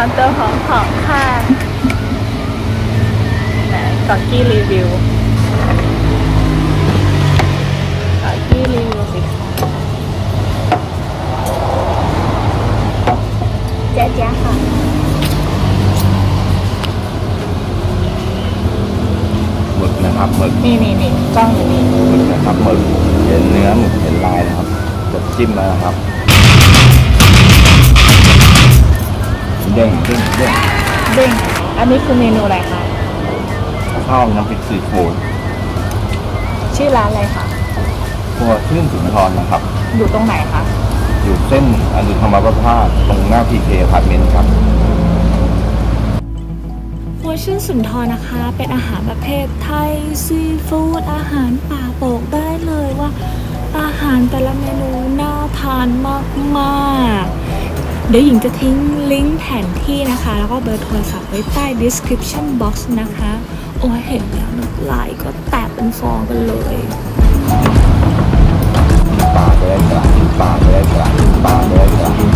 ทำตัวหอมหอมๆค่ะไหนกอกกี้รีวิวกอกกี้รีวิวสิคะแจ๊ะแจ๊ะค่ะหมึกนะครับหมึกนี่นี่นี่กล้องอยู่นี่หมึกนะครับหมึกเห็นเนื้อหมึกเห็นลายนะครับจะจิ้มแล้วนะครับ เด้งเด้งเด้งเด้งอันนี้คือเมนูอะไรคะข้าวน้ำพริกซีฟู้ดชื่อร้านอะไรคะตัวชื่นสุนทรนะครับ อยู่ตรงไหนคะอยู่เส้นอนุธรรมประภาสตรงหน้าพีเคพาร์ทเมนต์ครับครัวชื่นสุนทรนะคะ เป็นอาหารประเภทไทยซีฟู้ดอาหารป่าบอกได้เลยว่า อาหารแต่ละเมนูน่าทานมากๆ เดี๋ยวหญิงจะทิ้งลิงก์แผนที่นะคะ แล้วก็เบอร์โทรศัพท์ไว้ใต้ description box นะคะ โอ้ยเห็นแล้วน้ำลายก็แตกเป็นฟองกันเลยปลาไปได้กระปลาไปได้กระปลาไปได้กระ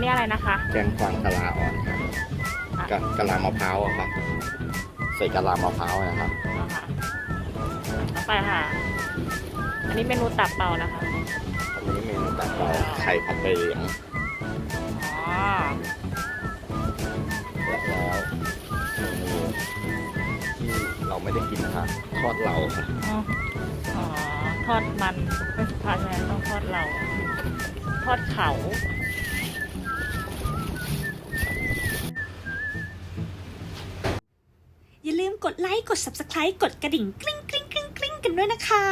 นนี้อะไรนะคะแกงกวางกะลาอ่อนครับกะกะลามะพร้าวอะครับ ใส่กะลามะพร้าวนะครับเอาค่ะเอาไปค่ะ อันนี้เมนูตับเปล่านะคะ อันนี้เมนูตัดเราไข่ผัดใบเหลียงอ๋อและแล้วเมนูที่เราไม่ได้กินนะคะทอดเหลาครับอ๋ออ๋อ ทอดมันไม่สุภาพใช่ไหมต้องทอดเรา ทอดเขา กดไลค์ กด subscribe กดกระดิ่งกริ๊งกริ๊งกริ๊งกริ๊งกันด้วยนะคะ